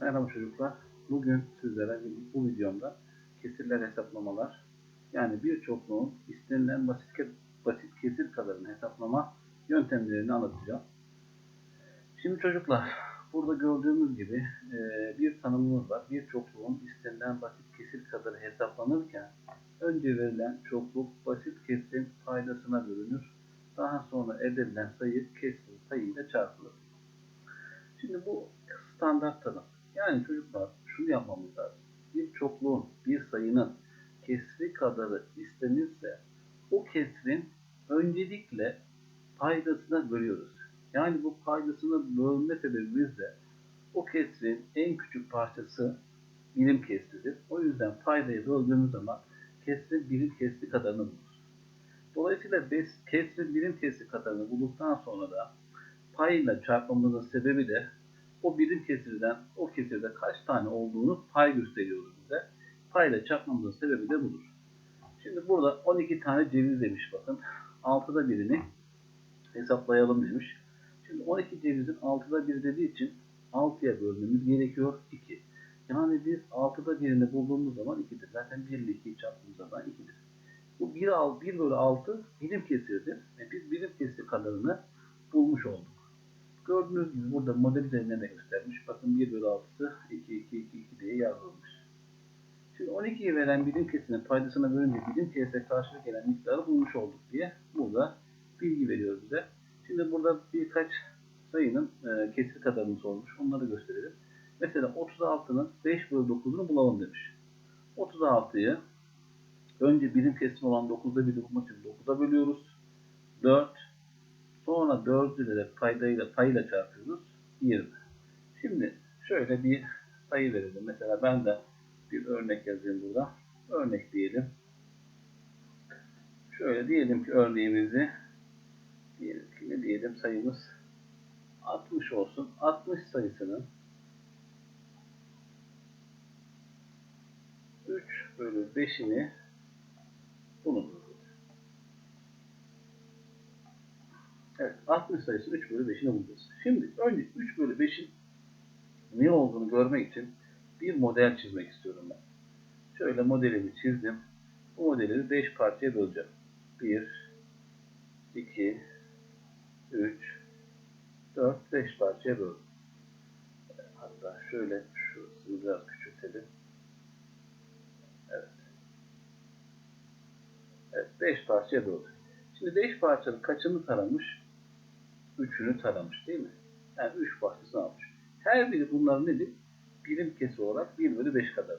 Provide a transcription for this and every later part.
Merhaba çocuklar. Bugün sizlere bu videomda kesirler hesaplamalar yani bir çokluğun istenilen basit, basit kesir kadarını hesaplama yöntemlerini anlatacağım. Şimdi çocuklar burada gördüğümüz gibi e, bir tanımımız var. Bir çokluğun istenilen basit kesir kadarı hesaplanırken önce verilen çokluk basit kesirin paydasına bölünür. Daha sonra elde edilen sayı kesirin sayıyla çarpılır. Şimdi bu standart tanım. Yani çocuklar şunu yapmamız lazım. Bir çokluğun, bir sayının kesri kadarı istenirse o kesrin öncelikle paydasına bölüyoruz. Yani bu paydasına bölme sebebimiz o kesrin en küçük parçası birim kesridir. O yüzden paydayı böldüğümüz zaman kesrin birim kesri kadarını buluruz. Dolayısıyla kesrin birim kesri kadarını bulduktan sonra da payla çarpmamızın sebebi de o birim kesirden o kesirde kaç tane olduğunu pay gösteriyoruz bize. Payla çarpmamızın sebebi de budur. Şimdi burada 12 tane ceviz demiş bakın. 6'da birini hesaplayalım demiş. Şimdi 12 cevizin 6'da 1 dediği için 6'ya bölmemiz gerekiyor 2. Yani biz 6'da birini bulduğumuz zaman 2'dir. Zaten 1 ile 2'yi çarptığımız zaman 2'dir. Bu 1, 1 bölü 6 birim kesirdir. Ve biz birim kesir kadarını bulmuş olduk. Gördüğünüz gibi burada model üzerinden de göstermiş. Bakın 1 bölü 6'sı 2, 2, 2, 2 diye yazılmış. Şimdi 12'yi veren birim kesinin paydasına bölünce birim kesire karşılık gelen miktarı bulmuş olduk diye burada bilgi veriyor bize. Şimdi burada birkaç sayının e, kesir kadarını sormuş. Onları gösterelim. Mesela 36'nın 5 bölü 9'unu bulalım demiş. 36'yı önce birim kesim olan 9'da 1'i bulmak için 9'a bölüyoruz. 4 Sonra 4'ü de paydayla, payla çarpıyoruz. 20. Şimdi şöyle bir sayı verelim. Mesela ben de bir örnek yazayım burada. Örnek diyelim. Şöyle diyelim ki örneğimizi diyelim ki ne diyelim sayımız 60 olsun. 60 sayısının 3 bölü 5'ini bulunur. Evet, 60 sayısı 3 bölü 5'ini bulacağız. Şimdi önce 3 bölü 5'in ne olduğunu görmek için bir model çizmek istiyorum ben. Şöyle modelimi çizdim. Bu modeli 5 parçaya böleceğim. 1, 2, 3, 4, 5 parçaya böldüm. Hatta şöyle şurasını biraz küçültelim. Evet. Evet, 5 parçaya böldüm. Şimdi 5 parçanın kaçını taramış? 3'ünü taramış değil mi? Yani 3 parçasını almış. Her biri bunların nedir? Birim kesi olarak 1 bölü 5 kadar.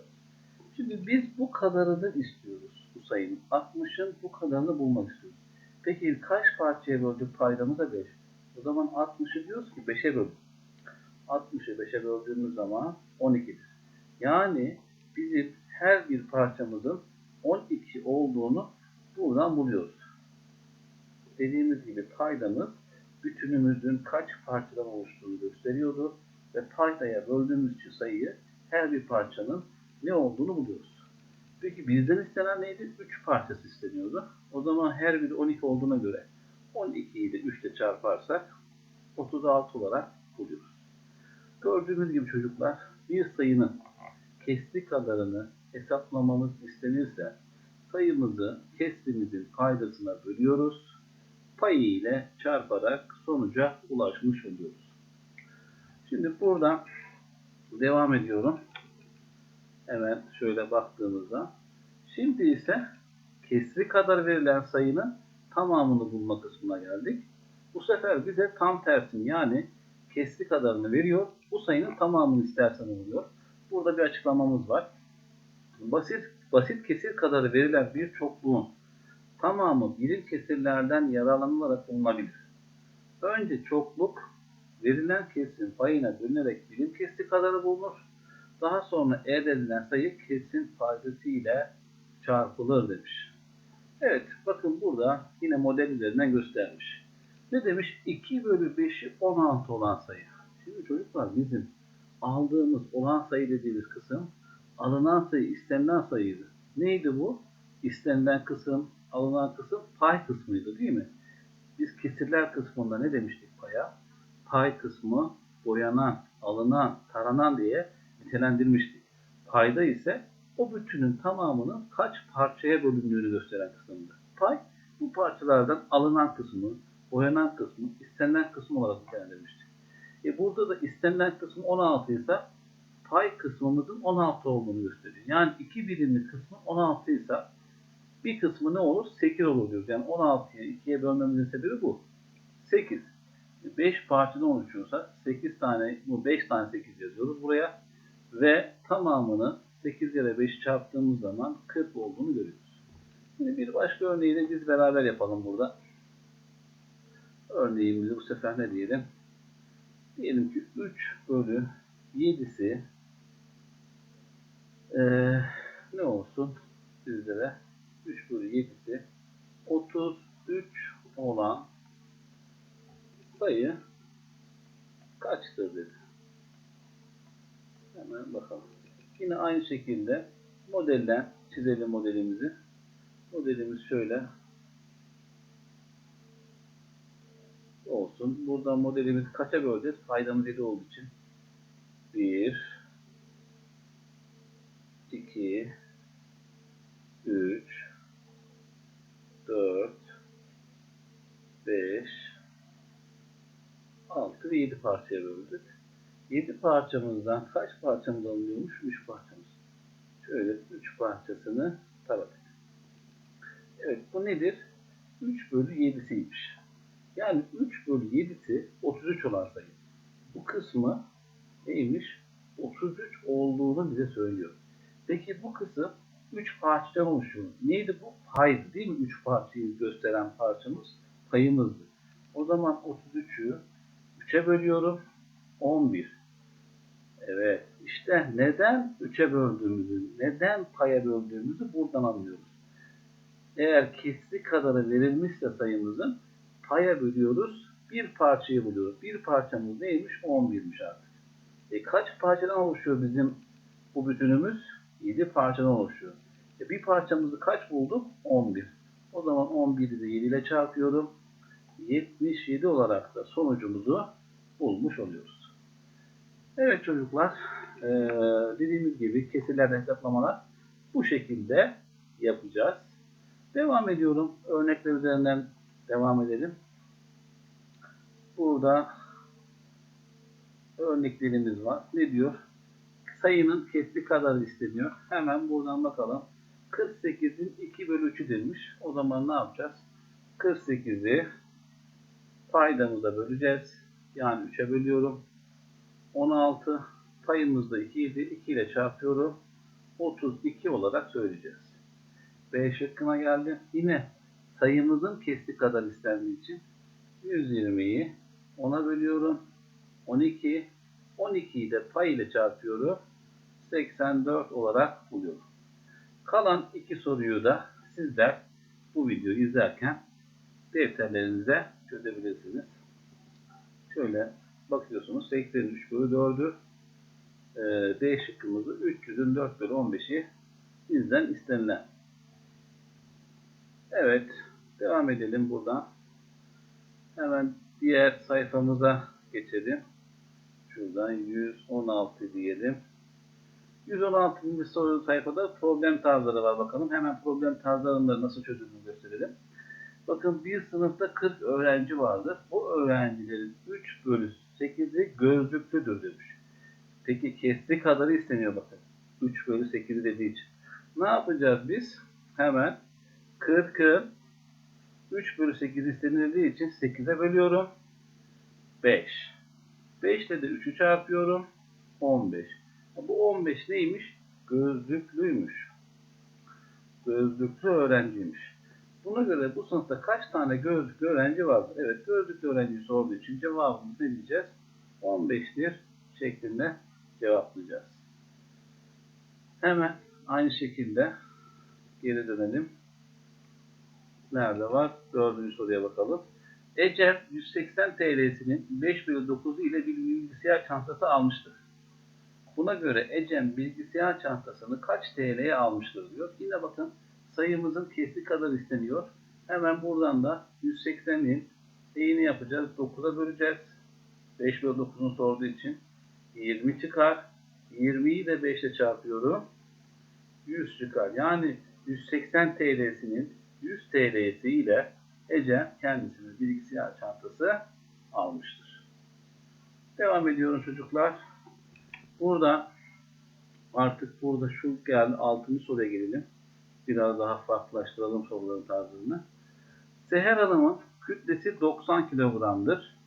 Şimdi biz bu kadarını istiyoruz bu sayının. 60'ın bu kadarını bulmak istiyoruz. Peki kaç parçaya böldük paydamı da 5. O zaman 60'ı diyoruz ki 5'e böldük. 60'ı 5'e böldüğümüz zaman 12'dir. Yani bizim her bir parçamızın 12 olduğunu buradan buluyoruz dediğimiz gibi paydamız bütünümüzün kaç parçadan oluştuğunu gösteriyordu ve paydaya böldüğümüz için sayıyı her bir parçanın ne olduğunu buluyoruz. Peki bizden istenen neydi? 3 parçası isteniyordu. O zaman her biri 12 olduğuna göre 12'yi de 3 ile çarparsak 36 olarak buluyoruz. Gördüğümüz gibi çocuklar bir sayının kesri kadarını hesaplamamız istenirse sayımızı kesrimizin paydasına bölüyoruz payı ile çarparak sonuca ulaşmış oluyoruz. Şimdi buradan devam ediyorum. Hemen şöyle baktığımızda. Şimdi ise kesri kadar verilen sayının tamamını bulma kısmına geldik. Bu sefer bize tam tersini yani kesri kadarını veriyor. Bu sayının tamamını istersen oluyor. Burada bir açıklamamız var. Basit basit kesir kadarı verilen bir çokluğun tamamı birim kesirlerden yararlanılarak bulunabilir. Önce çokluk verilen kesirin payına bölünerek birim kesri kadarı bulunur. Daha sonra elde edilen sayı kesin paydası ile çarpılır demiş. Evet bakın burada yine model üzerinden göstermiş. Ne demiş? 2 bölü 5'i 16 olan sayı. Şimdi çocuklar bizim aldığımız olan sayı dediğimiz kısım alınan sayı istenilen sayıydı. Neydi bu? İstenilen kısım alınan kısım pay kısmıydı değil mi? Biz kesirler kısmında ne demiştik paya? Pay kısmı boyanan, alınan, taranan diye nitelendirmiştik. Payda ise o bütünün tamamının kaç parçaya bölündüğünü gösteren kısımdı. Pay bu parçalardan alınan kısmı, boyanan kısmı, istenilen kısmı olarak nitelendirmiştik. E burada da istenilen kısmı 16 ise pay kısmımızın 16 olduğunu gösteriyor. Yani iki birimli kısmı 16 ise bir kısmı ne olur? 8 olur diyoruz. Yani 16'yı 2'ye bölmemizin sebebi bu. 8. 5 parçadan oluşuyorsa 8 tane, bu 5 tane 8 yazıyoruz buraya. Ve tamamını 8 ile 5 çarptığımız zaman 40 olduğunu görüyoruz. Şimdi bir başka örneği de biz beraber yapalım burada. Örneğimizi bu sefer ne diyelim? Diyelim ki 3 bölü 7'si ee, ne olsun sizlere? 3 bölü 7'si 33 olan sayı kaçtır dedi. Hemen bakalım. Yine aynı şekilde modelden çizelim modelimizi. Modelimiz şöyle olsun. Buradan modelimizi kaça böleceğiz? Paydamız 7 olduğu için 1 2 3 4 5 6 ve 7 parçaya böldük. 7 parçamızdan kaç parçamız alınıyormuş? 3 parçamız. Şöyle 3 parçasını taradık. Evet bu nedir? 3 bölü 7'siymiş. Yani 3 bölü 7'si 33 olan sayı. Bu kısmı neymiş? 33 olduğunu bize söylüyor. Peki bu kısım 3 parçadan oluşuyor. Neydi bu? Paydı değil mi? 3 parçayı gösteren parçamız payımızdı. O zaman 33'ü 3'e bölüyorum. 11. Evet. İşte neden 3'e böldüğümüzü, neden paya böldüğümüzü buradan anlıyoruz. Eğer kesri kadarı verilmişse sayımızın paya bölüyoruz. Bir parçayı buluyoruz. Bir parçamız neymiş? 11'miş artık. E kaç parçadan oluşuyor bizim bu bütünümüz? 7 parçadan oluşuyor. E bir parçamızı kaç bulduk? 11. O zaman 11'i de 7 ile çarpıyorum. 77 olarak da sonucumuzu bulmuş oluyoruz. Evet çocuklar, ee, dediğimiz gibi kesirler hesaplamalar bu şekilde yapacağız. Devam ediyorum. Örnekler üzerinden devam edelim. Burada örneklerimiz var. Ne diyor? Sayının kesri kadar isteniyor. Hemen buradan bakalım. 48'in 2 bölü 3'ü demiş. O zaman ne yapacağız? 48'i paydamıza böleceğiz. Yani 3'e bölüyorum. 16 payımızda 2 idi. 2 ile çarpıyorum. 32 olarak söyleyeceğiz. B şıkkına geldi. Yine sayımızın kesri kadar istendiği için 120'yi 10'a bölüyorum. 12 12'yi de pay ile çarpıyorum. 84 olarak buluyorum. Kalan iki soruyu da sizler bu videoyu izlerken defterlerinize çözebilirsiniz. Şöyle bakıyorsunuz 83 bölü 4'ü e, D şıkkımızı 300'ün 4 bölü 15'i bizden istenilen. Evet devam edelim buradan. Hemen diğer sayfamıza geçelim. Şuradan 116 diyelim. 116. soru sayfada problem tarzları var bakalım. Hemen problem tarzlarını nasıl çözüldüğünü gösterelim. Bakın bir sınıfta 40 öğrenci vardır. Bu öğrencilerin 3 bölü 8'i gözlüklüdür demiş. Peki kesri kadarı isteniyor bakın. 3 bölü 8'i dediği için. Ne yapacağız biz? Hemen 40'ı 3 bölü 8 istenildiği için 8'e bölüyorum. 5. 5 ile de 3'ü çarpıyorum. 15. Bu 15 neymiş? Gözlüklüymüş. Gözlüklü öğrenciymiş. Buna göre bu sınıfta kaç tane gözlüklü öğrenci vardır? Evet gözlüklü öğrenci sorduğu için cevabımız ne diyeceğiz? 15'tir şeklinde cevaplayacağız. Hemen aynı şekilde geri dönelim. Nerede var? Dördüncü soruya bakalım. Ecem 180 TL'sinin 5 bölü 9'u ile bir bilgisayar çantası almıştır. Buna göre Ecem bilgisayar çantasını kaç TL'ye almıştır diyor. Yine bakın sayımızın kesri kadar isteniyor. Hemen buradan da 180'in eğini yapacağız. 9'a böleceğiz. 5 bölü 9'unu sorduğu için 20 çıkar. 20'yi de 5 ile çarpıyorum. 100 çıkar. Yani 180 TL'sinin 100 TL'si ile Ece kendisine bilgisayar çantası almıştır. Devam ediyorum çocuklar. Burada artık burada şu geldi 6. soruya gelelim. Biraz daha farklılaştıralım soruların tarzını. Seher Hanım'ın kütlesi 90 kilogramdır.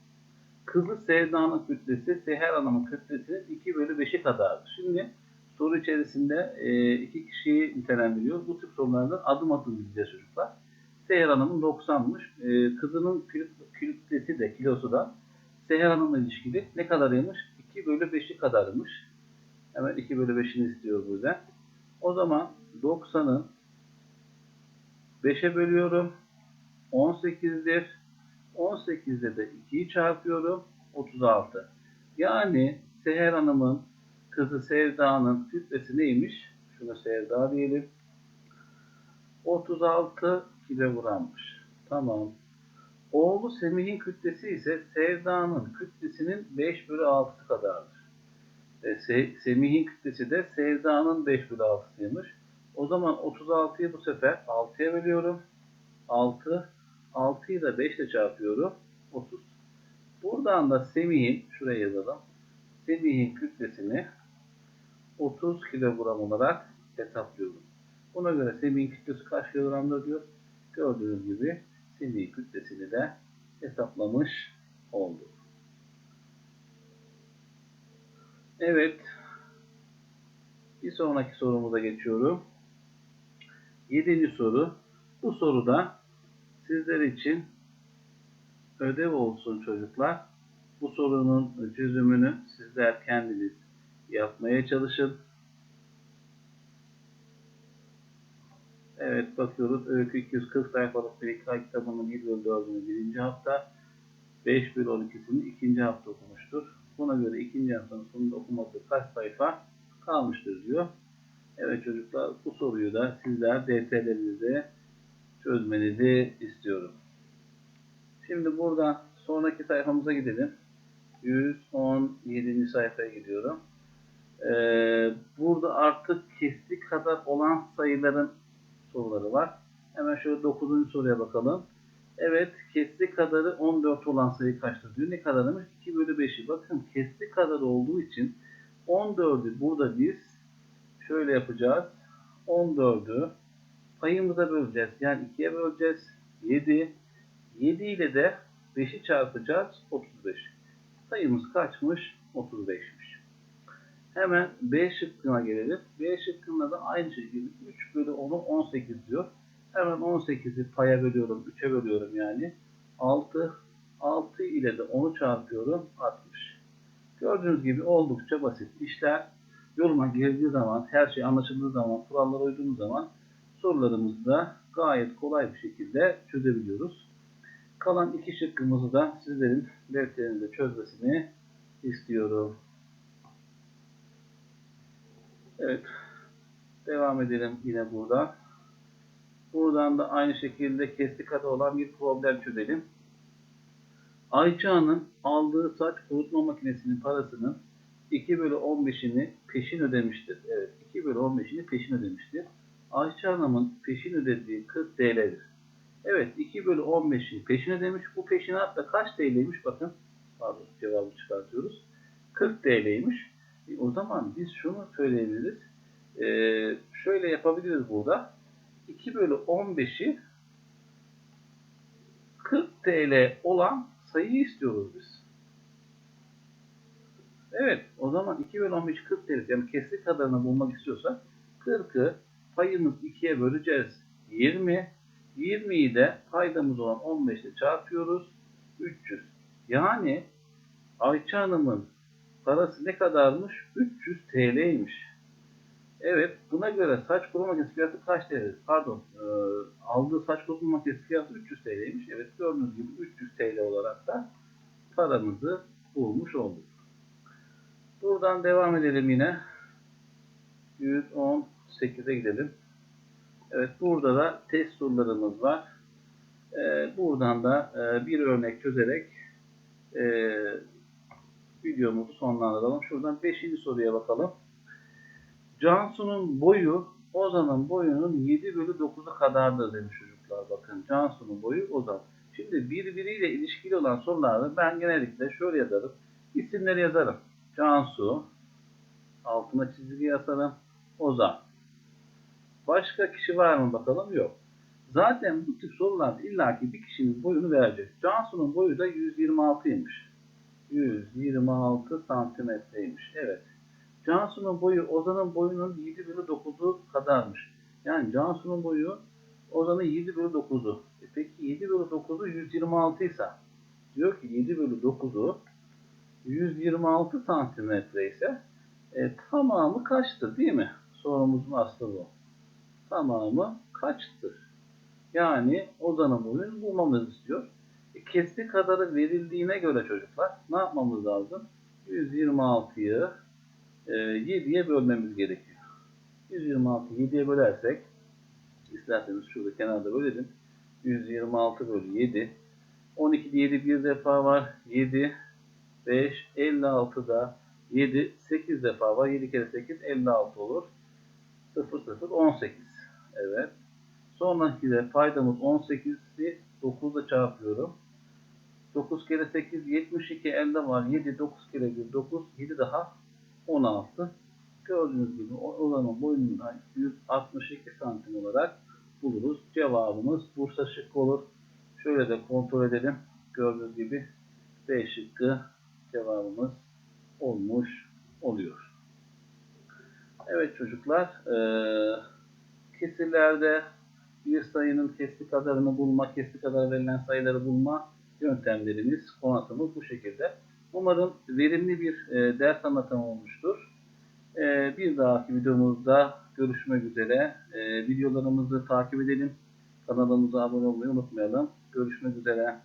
Kızı Sevda'nın kütlesi Seher Hanım'ın kütlesinin 2 bölü 5'i kadardır. Şimdi soru içerisinde e, iki kişiyi nitelendiriyor. Bu tip sorulardan adım adım gideceğiz çocuklar. Seher Hanım'ın 90'mış. E, kızının kül- kütlesi de kilosu da Seher Hanım'la ilişkili ne kadarıymış? 2 bölü 5'i kadarmış. Hemen 2 bölü 5'ini istiyor burada. O zaman 90'ın 5'e bölüyorum. 18'dir. 18'de de 2'yi çarpıyorum. 36. Yani Seher Hanım'ın kızı Sevda'nın kütlesi neymiş? Şuna Sevda diyelim. 36 kilogrammış. Tamam. Oğlu Semih'in kütlesi ise Sevda'nın kütlesinin 5 bölü 6'sı kadardır. E, Se- Semih'in kütlesi de Sevda'nın 5 bölü 6'sıymış. O zaman 36'yı bu sefer 6'ya bölüyorum. 6. 6'yı da 5 ile çarpıyorum. 30. Buradan da Semih'in, şuraya yazalım. Semih'in kütlesini 30 kilogram olarak hesaplıyorum. Buna göre Semih'in kütlesi kaç kilogramdır diyor. Gördüğünüz gibi Semih'in kütlesini de hesaplamış olduk. Evet. Bir sonraki sorumuza geçiyorum. Yedinci soru. Bu soruda sizler için ödev olsun çocuklar. Bu sorunun çözümünü sizler kendiniz yapmaya çalışın. Evet bakıyoruz. Öykü 240 sayfalık bir hikaye kitabının 1 bölü 4'ünü birinci hafta, 5 bölü 12'sini ikinci hafta okumuştur. Buna göre ikinci haftanın sonunda okuması kaç sayfa kalmıştır diyor. Evet çocuklar bu soruyu da sizler defterlerinizde çözmenizi istiyorum. Şimdi burada sonraki sayfamıza gidelim. 117. sayfaya gidiyorum. Ee, burada artık kestik kadar olan sayıların soruları var. Hemen şöyle 9. soruya bakalım. Evet kestik kadarı 14 olan sayı kaçtır diyor. Ne kadarmış? 2 bölü 5'i. Bakın kestik kadar olduğu için 14'ü burada biz şöyle yapacağız. 14'ü payımıza böleceğiz. Yani 2'ye böleceğiz. 7. 7 ile de 5'i çarpacağız. 35. Sayımız kaçmış? 35'miş. Hemen B şıkkına gelelim. B şıkkında da aynı şekilde 3 bölü 10'u 18 diyor. Hemen 18'i paya bölüyorum. 3'e bölüyorum yani. 6. 6 ile de 10'u çarpıyorum. 60. Gördüğünüz gibi oldukça basit. İşler yoluma girdiği zaman, her şey anlaşıldığı zaman, kurallara uyduğumuz zaman sorularımızı da gayet kolay bir şekilde çözebiliyoruz. Kalan iki şıkkımızı da sizlerin defterinize çözmesini istiyorum. Evet. Devam edelim yine burada. Buradan da aynı şekilde kestik adı olan bir problem çözelim. Ayça'nın aldığı saç kurutma makinesinin parasının 2 bölü 15'ini peşin ödemiştir. Evet 2 bölü 15'ini peşin ödemiştir. Ayça Hanım'ın peşin ödediği 40 TL'dir. Evet 2 bölü 15'i peşin ödemiş. Bu peşinat da kaç TL'ymiş bakın. Pardon cevabı çıkartıyoruz. 40 TL'ymiş. E, o zaman biz şunu söyleyebiliriz. Ee, şöyle yapabiliriz burada. 2 bölü 15'i 40 TL olan sayıyı istiyoruz biz. Evet, o zaman 2 bölü 15 40 TL. Yani kesri kadarını bulmak istiyorsak 40'ı payımız 2'ye böleceğiz. 20. 20'yi de paydamız olan 15 ile çarpıyoruz. 300. Yani Ayça Hanım'ın parası ne kadarmış? 300 TL'ymiş. Evet, buna göre saç kuruma makinesi fiyatı kaç TL? Pardon, e, aldığı saç kuruma makinesi fiyatı 300 TL'ymiş. Evet, gördüğünüz gibi 300 TL olarak da paramızı bulmuş olduk. Buradan devam edelim yine. 118'e gidelim. Evet, burada da test sorularımız var. E, buradan da e, bir örnek çözerek e, videomuzu sonlandıralım. Şuradan 5. soruya bakalım. Cansu'nun boyu Ozan'ın boyunun 7 bölü 9'u kadardır demiş çocuklar. Bakın Cansu'nun boyu Ozan. Şimdi birbiriyle ilişkili olan sorularda ben genellikle şöyle yazarım. İsimleri yazarım. Cansu, altına çizgi yazarım. Ozan. Başka kişi var mı bakalım? Yok. Zaten bu tip sorularda illaki bir kişinin boyunu verecek. Cansu'nun boyu da 126'ymış. 126 santimetreymiş. Evet. Cansu'nun boyu Ozan'ın boyunun 7 bölü 9'u kadarmış. Yani Cansu'nun boyu Ozan'ın 7 bölü 9'u. E peki 7 bölü 9'u 126 ise diyor ki 7 bölü 9'u 126 santimetre ise e, tamamı kaçtır değil mi? Sorumuzun aslı bu. Tamamı kaçtır? Yani Ozan'ın boyunu bulmamızı istiyor. E, kesti kadarı verildiğine göre çocuklar ne yapmamız lazım? 126'yı e, 7'ye bölmemiz gerekiyor. 126'yı 7'ye bölersek isterseniz şurada kenarda bölelim. 126 bölü 7. 12'de 7 bir defa var. 7, 5, 56'da 7, 8 defa var. 7 kere 8, 56 olur. 0, 0, 18. Evet. Sonraki de paydamız 18'i 9 ile çarpıyorum. 9 kere 8, 72 elde var. 7, 9 kere 1, 9, 7 daha 16. Gördüğünüz gibi olanın boyundan 162 santim olarak buluruz. Cevabımız Bursa şıkkı olur. Şöyle de kontrol edelim. Gördüğünüz gibi B şıkkı cevabımız olmuş oluyor. Evet çocuklar, eee kesirlerde bir sayının kesri kadarını bulma, kesri kadar verilen sayıları bulma yöntemlerimiz, konatımız bu şekilde. Umarım verimli bir e, ders anlatımı olmuştur. E, bir dahaki videomuzda görüşmek üzere. E, videolarımızı takip edelim. Kanalımıza abone olmayı unutmayalım. Görüşmek üzere.